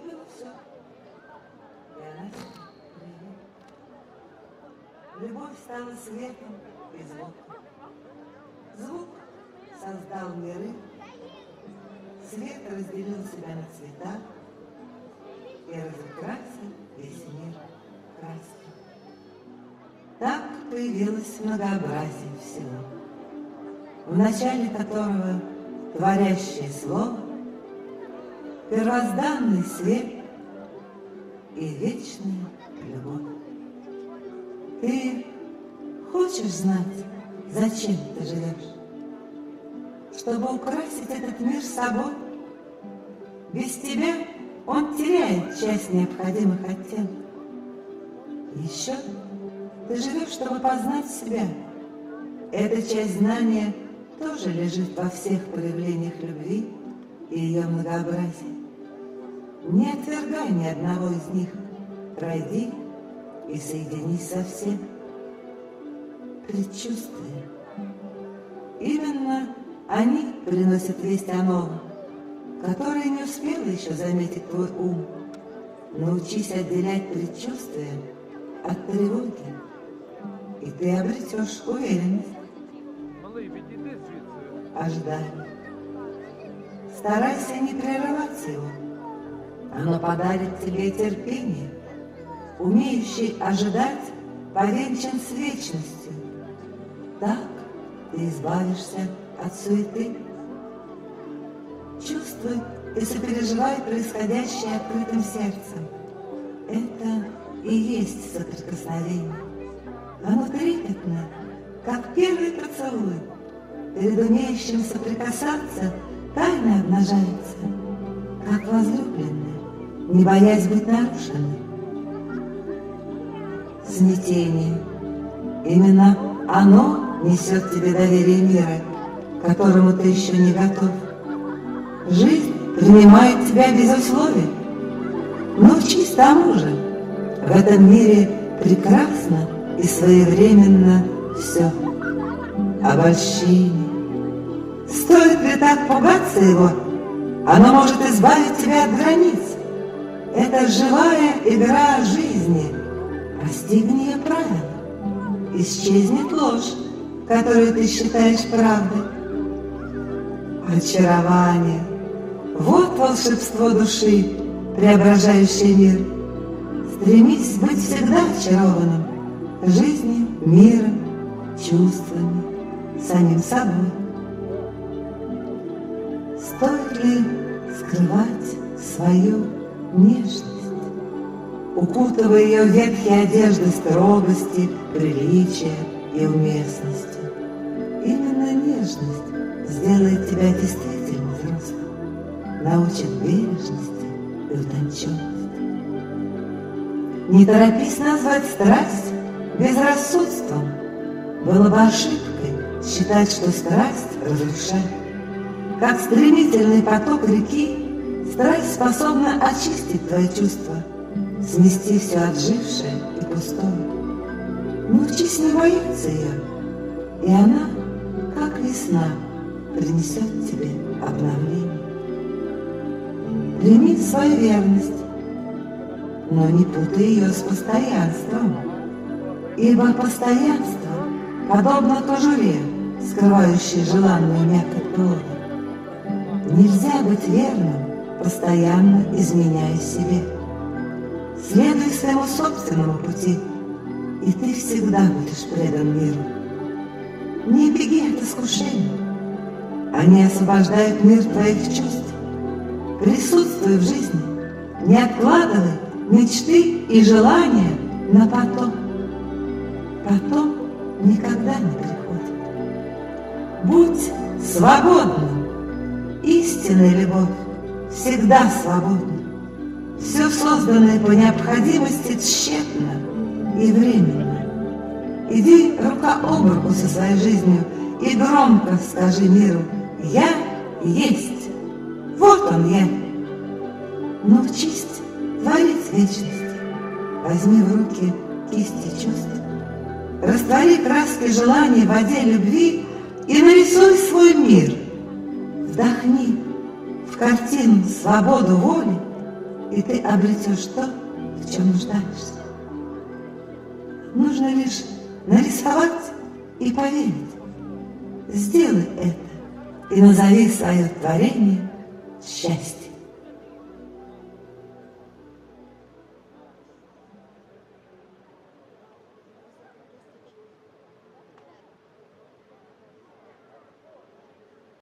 Было все. И она приехала. Любовь стала светом и звуком. Звук создал миры, свет разделил себя на цвета и разукрасил весь мир краской. Так появилось многообразие всего, в начале которого творящее слово, первозданный свет и вечная любовь. Ты хочешь знать, зачем ты живешь? Чтобы украсить этот мир собой? Без тебя он теряет часть необходимых оттенков. Еще ты живешь, чтобы познать себя. Эта часть знания тоже лежит во всех проявлениях любви и ее многообразии. Не отвергай ни одного из них. Пройди и соединись со всем. Предчувствие. Именно они приносят весть о новом, которое не успел еще заметить твой ум. Научись отделять предчувствие от тревоги, и ты обретешь уверенность. Малий, відійди звідси. Ожидание. Старайся не прерывать его. Оно подарит тебе терпение. Умеющий ожидать повенчан с вечностью. Так ты избавишься от суеты. Чувствуй и сопереживай происходящее открытым сердцем. Это и есть соприкосновение. Оно трепетно, как первый поцелуй. Перед умеющим соприкасаться тайна обнажается, как возлюбленная, не боясь быть нарушенной. Смятение. Именно оно несет тебе доверие мира, которому ты еще не готов. Жизнь принимает тебя без условий. Научись тому же. В этом мире прекрасно и своевременно все. Обольщение. Стоит ли так пугаться его, оно может избавить тебя от границ. Это живая игра жизни. Постигни ее правила. Исчезнет ложь, которую ты считаешь правдой. Очарование. Вот волшебство души, преображающее мир. Стремись быть всегда очарованным жизнью, миром, чувствами, самим собой. Стоит ли скрывать свою нежность, укутывая ее в ветхие одежды строгости, приличия и уместности? Именно нежность сделает тебя действительно взрослым, научит бережности и утонченности. Не торопись назвать страсть безрассудством. Было бы ошибкой считать, что страсть разрушает. Как стремительный поток реки, страсть способна очистить твои чувства, смести все отжившее и пустое. Научись не бояться ее, и она, как весна, принесет тебе обновление. Прими свою верность, но не путай ее с постоянством, ибо постоянство подобно кожуре, скрывающей желанную мякоть плода. Нельзя быть верным, постоянно изменяя себе. Следуй своему собственному пути, и ты всегда будешь предан миру. Не беги от искушений. Они освобождают мир твоих чувств. Присутствуй в жизни, не откладывай мечты и желания на потом. Потом никогда не приходит. Будь свободным. Истинная любовь всегда свободна. Все созданное по необходимости тщетно и временно. Иди рука об руку со своей жизнью и громко скажи миру «Я есть, вот он я». Научись творить вечность. Возьми в руки кисти чувств. Раствори краски желания в воде любви и нарисуй свой мир. В картину свободу воли и ты обретешь то, в чем нуждаешься. Нужно лишь нарисовать и поверить. Сделай это и назови свое творение счастьем.